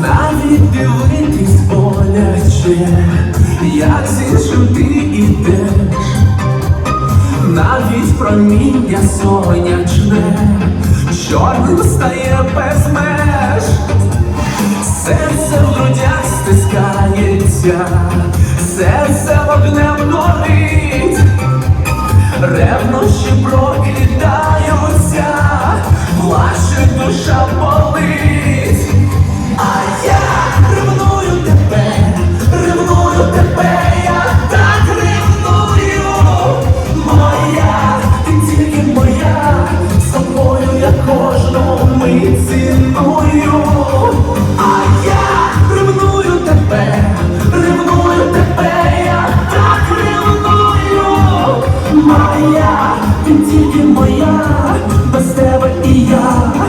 навіть дивитись боляче, як зі ти йдеш, навіть проміння сонячне, чорним стає без меж, серце в грудях стискається, серце вогнем горить, ревнощі проклять. тільки моя, без тебе і я.